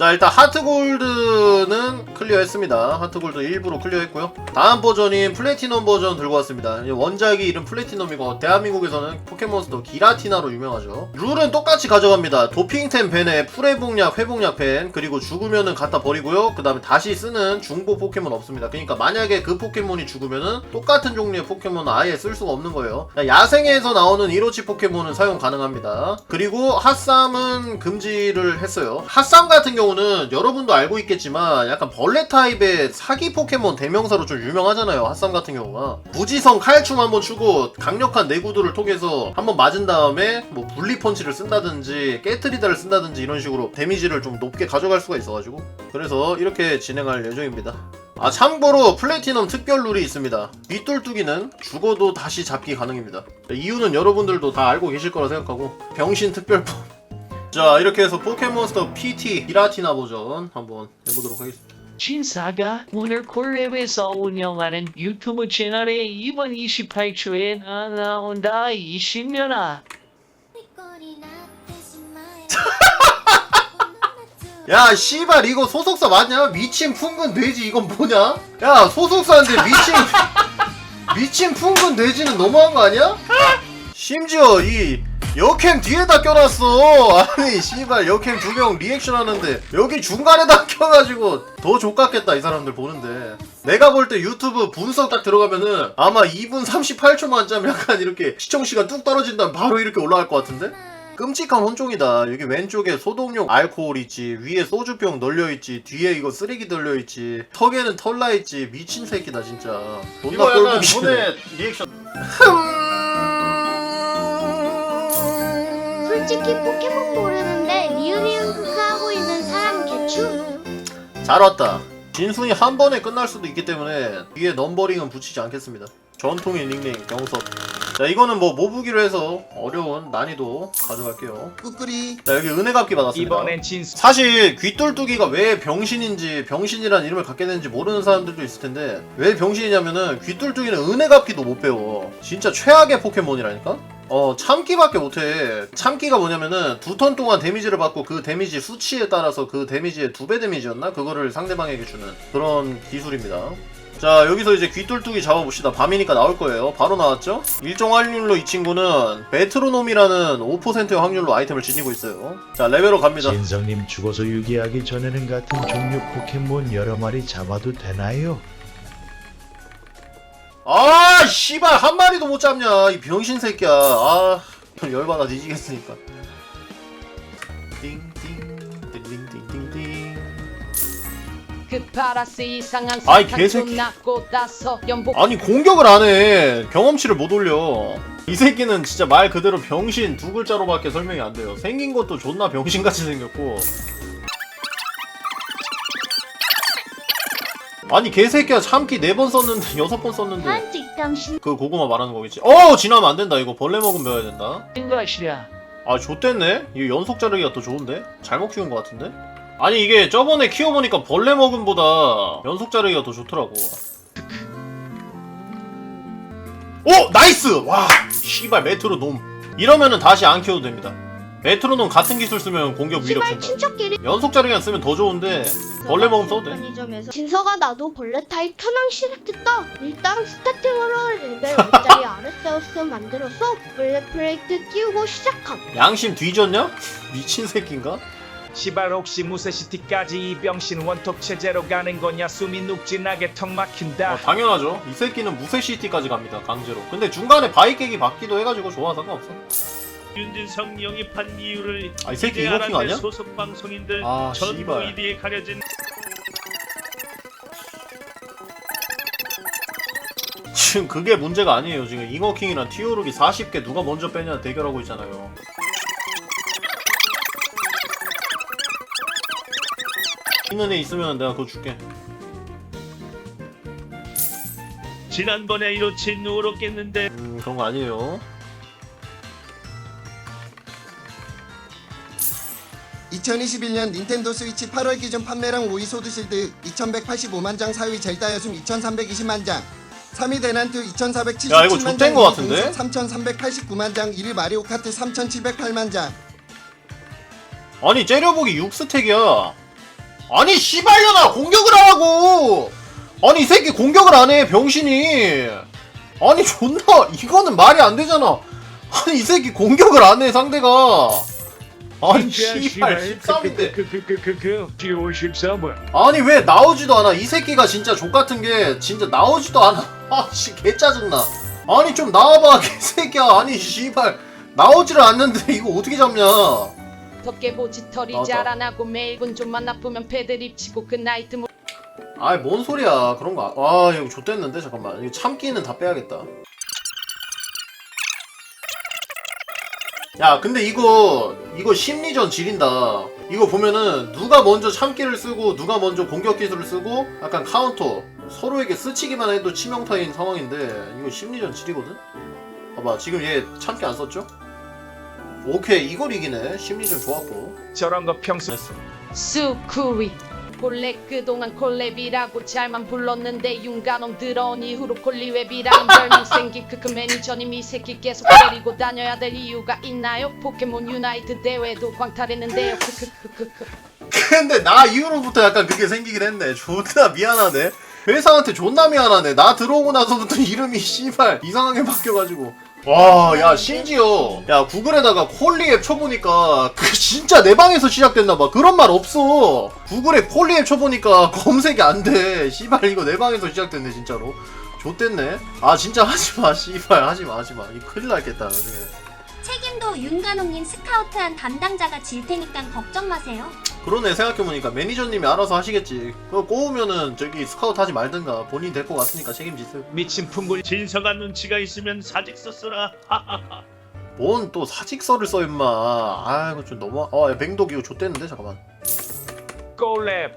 자 일단 하트골드는 클리어했습니다. 하트골드 일부러 클리어했고요. 다음 버전인 플래티넘 버전 들고 왔습니다. 이 원작이 이름 플래티넘이고 대한민국에서는 포켓몬스터 기라티나로 유명하죠. 룰은 똑같이 가져갑니다. 도핑템 벤에 풀회복약 회복약 벤 그리고 죽으면은 갖다 버리고요. 그 다음에 다시 쓰는 중복 포켓몬 없습니다. 그러니까 만약에 그 포켓몬이 죽으면은 똑같은 종류의 포켓몬은 아예 쓸 수가 없는 거예요. 야생에서 나오는 이로치 포켓몬은 사용 가능합니다. 그리고 핫삼은 금지를 했어요. 핫삼 같은 경우 는 여러분도 알고 있겠지만 약간 벌레 타입의 사기 포켓몬 대명사로 좀 유명하잖아요. 핫삼 같은 경우가. 무지성 칼춤 한번 추고 강력한 내구도를 통해서 한번 맞은 다음에 뭐 분리 펀치를 쓴다든지 깨트리다를 쓴다든지 이런 식으로 데미지를 좀 높게 가져갈 수가 있어가지고. 그래서 이렇게 진행할 예정입니다. 아 참고로 플래티넘 특별 룰이 있습니다. 윗돌뚜기는 죽어도 다시 잡기 가능입니다. 이유는 여러분들도 다 알고 계실 거라 생각하고 병신 특별법 자 이렇게 해서 포켓몬스터 PT 이라티나 버전 한번 해보도록 하겠습니다 진사가 오늘 코레에서 운영하는 유튜브 채널에 이번 28초에 나 나온다 20년아 야 씨발 이거 소속사 맞냐? 미친 풍근 돼지 이건 뭐냐? 야 소속사인데 미친 미친 풍근 돼지는 너무한 거 아니야? 심지어 이 여캠 뒤에다 껴놨어 아니 씨발 여캠 두 명 리액션 하는데 여기 중간에다 껴가지고 더 족같겠다 이 사람들 보는데 내가 볼 때 유튜브 분석 딱 들어가면은 아마 2분 38초 만점 약간 이렇게 시청시간 뚝 떨어진 다음 바로 이렇게 올라갈 것 같은데? 끔찍한 혼종이다. 여기 왼쪽에 소독용 알코올 있지, 위에 소주병 널려 있지, 뒤에 이거 쓰레기 널려 있지, 턱에는 털 나 있지. 미친 새끼다 진짜. 존나 이거 약간 꼴보기 싫네. 손에 리액션 솔직히 포켓몬 모르는데 리으리은 흑하고 있는 사람 개추? 잘 왔다. 진순이 한 번에 끝날 수도 있기 때문에 뒤에 넘버링은 붙이지 않겠습니다. 전통의 닉네임 경섭. 자 이거는 뭐 모부기로 해서 어려운 난이도 가져갈게요. 꾸꾸리 자 여기 은혜 갚기 받았습니다. 이번엔 진수 사실 귀돌뚜기가 왜 병신인지 병신이란 이름을 갖게 됐는지 모르는 사람들도 있을 텐데 왜 병신이냐면은 귀돌뚜기는 은혜 갚기도 못 배워 진짜 최악의 포켓몬이라니까 어 참기밖에 못해. 참기가 뭐냐면은 두 턴 동안 데미지를 받고 그 데미지 수치에 따라서 그 데미지의 두 배 데미지였나? 그거를 상대방에게 주는 그런 기술입니다. 자 여기서 이제 귀돌뚜기 잡아봅시다. 밤이니까 나올 거예요. 바로 나왔죠? 일정 확률로 이 친구는 메트로놈이라는 5%의 확률로 아이템을 지니고 있어요. 자 레벨업 갑니다. 진성님 죽어서 유기하기 전에는 같은 종류 포켓몬 여러 마리 잡아도 되나요? 아 씨발 한 마리도 못 잡냐 이 병신 새끼야. 아 열받아 뒤지겠으니까. 띵띵 띵띵띵띵띵. 그 파라스 이상한 아이, 사탕 개새끼. 좀 낳고 나서 연복. 아니 공격을 안해. 경험치를 못 올려. 이 새끼는 진짜 말 그대로 병신 두 글자로밖에 설명이 안 돼요. 생긴 것도 존나 병신같이 생겼고 아니 개새끼야. 참기 네 번 썼는데 여섯 번 썼는데. 한직 당신. 그 고구마 말하는 거겠지. 어 지나면 안 된다. 이거 벌레 먹으면 배워야 된다. 아 좋댔네? 이거 연속 자르기가 더 좋은데? 잘못 키운 것 같은데? 아니 이게 저번에 키워보니까 벌레 먹음보다 연속 자르기가 더 좋더라고. 오 나이스! 와 씨발 메트로 놈. 이러면은 다시 안 키워도 됩니다 메트로놈 같은 기술 쓰면 공격 위력 시발 준다 친척끼리 연속 자르기만 쓰면 더 좋은데 벌레 먹으면 써도 돼 편의점에서 진서가 나도 벌레 타입 켜낭 시작했다 일단 스타팅으로 레벨 5짜리 아르세우스 만들어서 벌레 프레이트 띄우고 시작함 양심 뒤졌냐? 미친 새끼인가? 시발 혹시 무쇠시티까지 이 병신 원톱 체제로 가는 거냐 숨이 눅진하게 턱 막힌다 어, 당연하죠. 이 새끼는 무쇠시티까지 갑니다. 강제로. 근데 중간에 바위 깨기 받기도 해가지고 좋아 상관없어. 윤진성 영입한 이유를 아, 이 새끼 이제 이모킹 알았네. 아니야? 소속 방송인들 아, 전부 씨발. 이디에 가려진 지금 그게 문제가 아니에요. 지금 잉어킹이랑 티오르기 40개 누가 먼저 빼냐 대결하고 있잖아요. 있는 애 있으면 내가 그거 줄게. 지난번에 이로치 누로 깼는데 음 그런 거 아니에요. 2021년 닌텐도 스위치 8월 기준 판매량 5위 소드실드 2185만 장 4위 젤다 여숨 2320만 장 3위 대난투 2477만 야, 이거 장 좆된 거 같은데? 3389만 장 1위 마리오 카트 3708만 장. 아니 째려보기 6스택이야. 아니 씨발려나 공격을 하라고! 아니 이 새끼 공격을 안 해 병신이. 아니 존나 이거는 말이 안 되잖아. 아니 이 새끼 공격을 안 해 상대가 아니 씨발 13인데. 그그그그그 10월 13일 아니 왜 나오지도 않아? 이 새끼가 진짜 족같은 게 진짜 나오지도 않아. 아씨 개짜증나. 아니 좀 나와봐 개새끼야. 아니 씨발. 나오지를 않는데 이거 어떻게 잡냐? 덕계보지 털이 나왔다. 자라나고 매일 군 좀만 나쁘면 패드립 치고 그 나이트 모- 아이 뭔 소리야. 그런 거아 이거 좆됐는데? 잠깐만. 이거 참기는 다 빼야겠다. 야 근데 이거 이거 심리전 지린다. 이거 보면은 누가 먼저 참기를 쓰고 누가 먼저 공격 기술을 쓰고 약간 카운터. 서로에게 스치기만 해도 치명타인 상황인데 이거 심리전 지리거든? 봐봐 지금 얘 참기 안 썼죠? 오케이 이걸 이기네. 심리전 좋았고. 저런 거 평소. 수쿠이 본래 그동안 콜랩이라고 잘만 불렀는데 윤가놈 들어온 이후로 콜리웹이라는 별명 생긴 크크 매니저님 이 새끼 계속 데리고 다녀야 될 이유가 있나요? 포켓몬 유나이트 대회도 광탈했는데요 크크크크크 근데 나 이후로부터 약간 그게 생기긴 했네. 존나 미안하네. 회사한테 존나 미안하네. 나 들어오고 나서부터 이름이 씨발 이상하게 바뀌어가지고. 와, 야, 심지어, 야, 구글에다가 콜리 앱 쳐보니까, 그 진짜 내 방에서 시작됐나봐. 그런 말 없어. 구글에 콜리 앱 쳐보니까 검색이 안 돼. 씨발, 이거 내 방에서 시작됐네, 진짜로. 좆됐네. 아, 진짜 하지마, 씨발, 하지마, 하지마. 이 큰일 났겠다, 나중에. 책임도 윤가놈님 스카우트한 담당자가 질 테니까 걱정 마세요. 그러네 생각해보니까. 매니저님이 알아서 하시겠지. 그거 꼬우면은 저기 스카우트 하지 말든가. 본인 될 것 같으니까 책임지세요. 미친 풍물 진성한 눈치가 있으면 사직서 쓰라. 하하하. 뭔 또 사직서를 써 임마. 아 이거 좀 너무 아 맹독 이거 좆됐는데? 잠깐만. 꼴랩.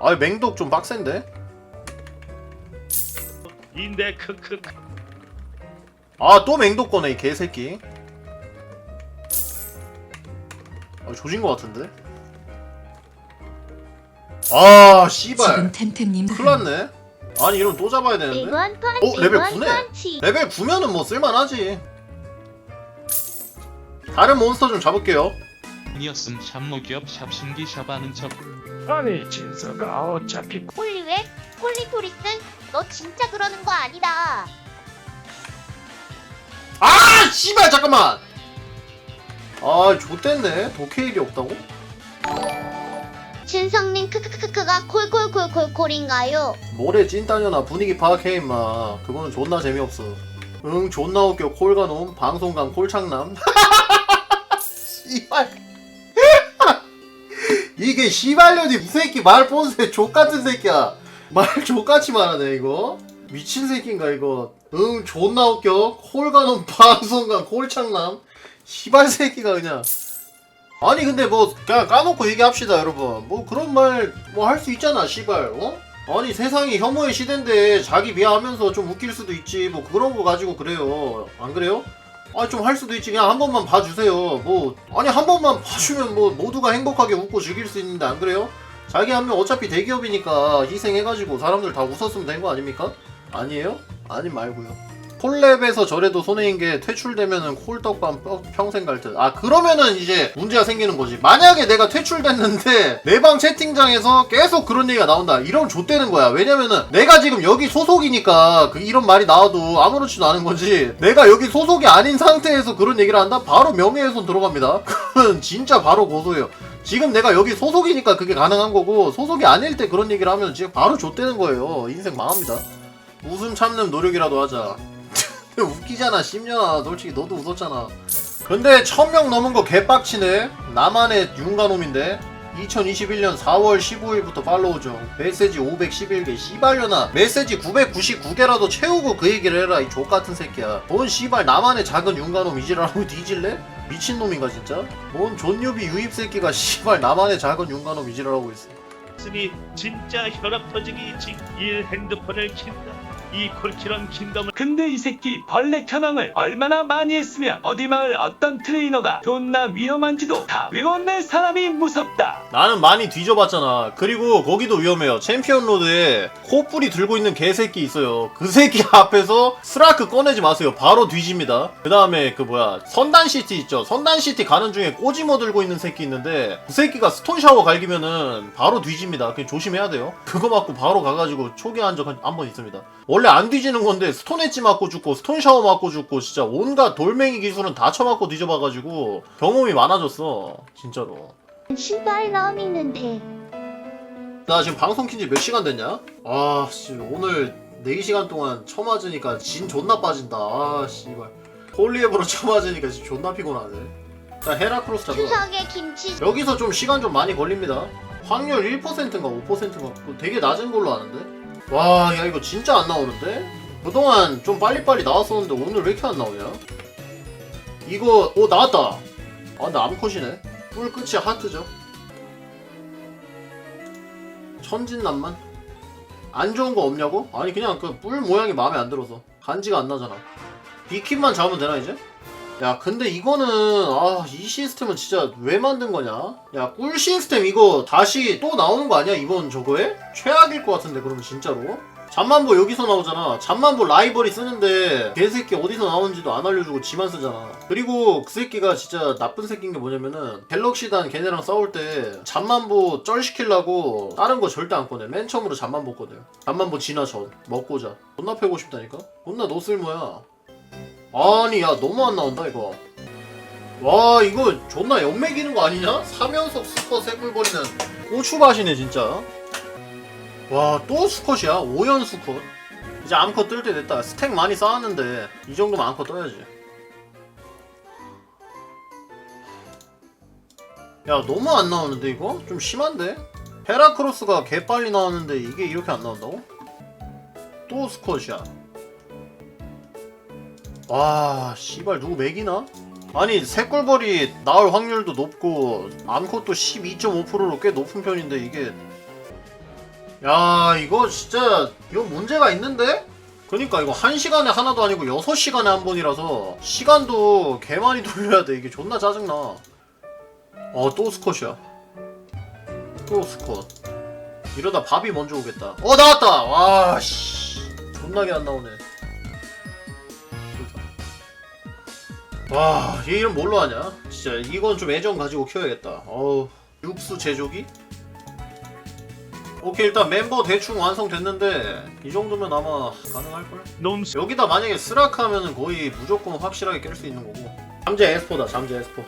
아 맹독 좀 빡센데? 인데 크크. 아 또 맹독 거네 이 개새끼. 아 조진 것 같은데? 아 씨발. 템템님. 큰일 났네. 아니 이러면 또 잡아야 되는데? 이건 펀치 어, 레벨 이건 9네. 펀치. 레벨 9면은 뭐 쓸만하지. 다른 몬스터 좀 잡을게요. 이었음. 샵목기업 샵신기 샵하는 척. 아니 진서가 어차피 콜리웹? 콜리토리슨? 너 진짜 그러는 거 아니다. 아 씨발 잠깐만. 아 좆됐네. 도케일이 없다고? 신성님 크크크크가 콜콜콜콜콜인가요? 뭐래 찐따녀나 분위기 파악해 임마. 그거는 존나 재미없어. 응 존나 웃겨. 콜가놈. 방송감 콜창남. 씨발. 이게 씨발년이 이 새끼 말 본새 족같은 새끼야. 말 족같이 말하네 이거 미친 새끼인가 이거. 응 존나 웃겨. 콜가놈 방송감 콜창남. 씨발 새끼가 그냥. 아니 근데 뭐 그냥 까놓고 얘기합시다 여러분. 뭐 그런 말 뭐 할 수 있잖아 씨발 어? 아니 세상이 혐오의 시대인데 자기 비하하면서 좀 웃길 수도 있지. 뭐 그런 거 가지고 그래요. 안 그래요? 아 좀 할 수도 있지. 그냥 한 번만 봐주세요. 뭐 아니 한 번만 봐주면 뭐 모두가 행복하게 웃고 즐길 수 있는데 안 그래요? 자기 하면 어차피 대기업이니까 희생해가지고 사람들 다 웃었으면 된 거 아닙니까? 아니에요? 아니 말고요 콜랩에서 저래도 손해인 게 퇴출되면은 콜떡밥 뼈- 평생 갈 듯. 아 그러면은 이제 문제가 생기는 거지. 만약에 내가 퇴출됐는데 내 방 채팅장에서 계속 그런 얘기가 나온다. 이러면 좆되는 거야. 왜냐면은 내가 지금 여기 소속이니까 그 이런 말이 나와도 아무렇지도 않은 거지. 내가 여기 소속이 아닌 상태에서 그런 얘기를 한다? 바로 명예훼손 들어갑니다. 그건 진짜 바로 고소해요. 지금 내가 여기 소속이니까 그게 가능한 거고 소속이 아닐 때 그런 얘기를 하면 지금 바로 좆되는 거예요. 인생 망합니다. 웃음 참는 노력이라도 하자. 웃기잖아 10년아 솔직히 너도 웃었잖아 근데 1000명 넘은 거 개빡치네 나만의 윤가놈인데 2021년 4월 15일부터 팔로우 중 메시지 511개 씨발려나 메시지 999개라도 채우고 그 얘기를 해라 이 족같은 새끼야 뭔 씨발 나만의 작은 윤가놈 이지라고 뒤질래? 미친놈인가 진짜? 뭔 존유비 유입 새끼가 씨발 나만의 작은 윤가놈 이지라고 있어 쓰니 진짜 혈압 터지기 직. 일 핸드폰을 킨다. 이 콜키런 킹덤을 근데 이 새끼 벌레 현황을 얼마나 많이 했으면 어디 마을 어떤 트레이너가 존나 위험한지도 다 외웠네 사람이 무섭다. 나는 많이 뒤져봤잖아. 그리고 거기도 위험해요. 챔피언 로드에 코뿔이 들고 있는 개새끼 있어요. 그 새끼 앞에서 스라크 꺼내지 마세요. 바로 뒤집니다. 그 다음에 그 뭐야 선단 시티 있죠. 선단 시티 가는 중에 꼬지모 들고 있는 새끼 있는데 그 새끼가 스톤 샤워 갈기면은 바로 뒤집니다. 그냥 조심해야 돼요. 그거 맞고 바로 가가지고 초기한 적 한 번 있습니다. 원래 안 뒤지는 건데 스톤 엣지 맞고 죽고 스톤 샤워 맞고 죽고 진짜 온갖 돌멩이 기술은 다 쳐맞고 뒤져봐가지고 경험이 많아졌어. 진짜로. 신발 나음 있는데 나 지금 방송 킨지 몇 시간 됐냐? 아, 씨, 오늘 4시간 동안 쳐맞으니까 진 존나 빠진다. 아, 씨발. 홀리앱으로 쳐맞으니까 진짜 존나 피곤하네. 자, 헤라크로스 잡아. 추석에 김치 여기서 좀 시간 좀 많이 걸립니다. 확률 1%인가 5%인가 되게 낮은 걸로 아는데? 와, 야, 이거 진짜 안 나오는데? 그동안 좀 빨리빨리 나왔었는데 오늘 왜 이렇게 안 나오냐? 이거, 오, 나왔다! 아, 근데 암컷이네. 뿔 끝이 하트죠. 천진난만? 안 좋은 거 없냐고? 아니 그냥 그 뿔 모양이 마음에 안 들어서 간지가 안 나잖아 비kit만 잡으면 되나 이제? 야 근데 이거는 아 이 시스템은 진짜 왜 만든 거냐? 야 꿀 시스템 이거 다시 또 나오는 거 아니야 이번 저거에? 최악일 것 같은데 그러면 진짜로? 잠만보 여기서 나오잖아 잠만보 라이벌이 쓰는데 개새끼 어디서 나오는지도 안 알려주고 지만 쓰잖아 그리고 그 새끼가 진짜 나쁜 새끼인 게 뭐냐면은 갤럭시단 걔네랑 싸울 때 잠만보 쩔시키려고 다른 거 절대 안 꺼내 맨 처음으로 잠만보 꺼내 잠만보 진화 전 먹고자 존나 패고 싶다니까? 존나 노쓸모야 아니 야 너무 안 나온다 이거 와 이거 존나 연맥이는 거 아니냐? 사면석 스커 새꿀버리는 고추밭이네 진짜 와또 수컷이야 5연 수컷 이제 암컷 뜰 때 됐다 스택 많이 쌓았는데 이 정도면 암컷 떠야지 야 너무 안 나오는데 이거? 좀 심한데? 헤라크로스가 개 빨리 나왔는데 이게 이렇게 안 나온다고? 또 스컷이야 와 씨발 누구 맥이나? 아니 새꿀벌이 나올 확률도 높고 암컷도 12.5%로 꽤 높은 편인데 이게. 야 이거 진짜 이거 문제가 있는데? 그니까 이거 1시간에 하나도 아니고 6시간에 한 번이라서 시간도 개 많이 돌려야 돼. 이게 존나 짜증나. 어또 스컷이야. 또 스컷 이러다 밥이 먼저 오겠다. 어 나왔다! 와씨. 존나게 안 나오네 와, 얘 이름 뭘로 하냐? 진짜 이건 좀 애정 가지고 키워야겠다. 어우, 육수 제조기? 오케이, 일단 멤버 대충 완성됐는데 이 정도면 아마 가능할걸? 놈스 여기다 만약에 스라크 하면은 거의 무조건 확실하게 깰 수 있는 거고. 잠재 에스포다, 잠재 에스포.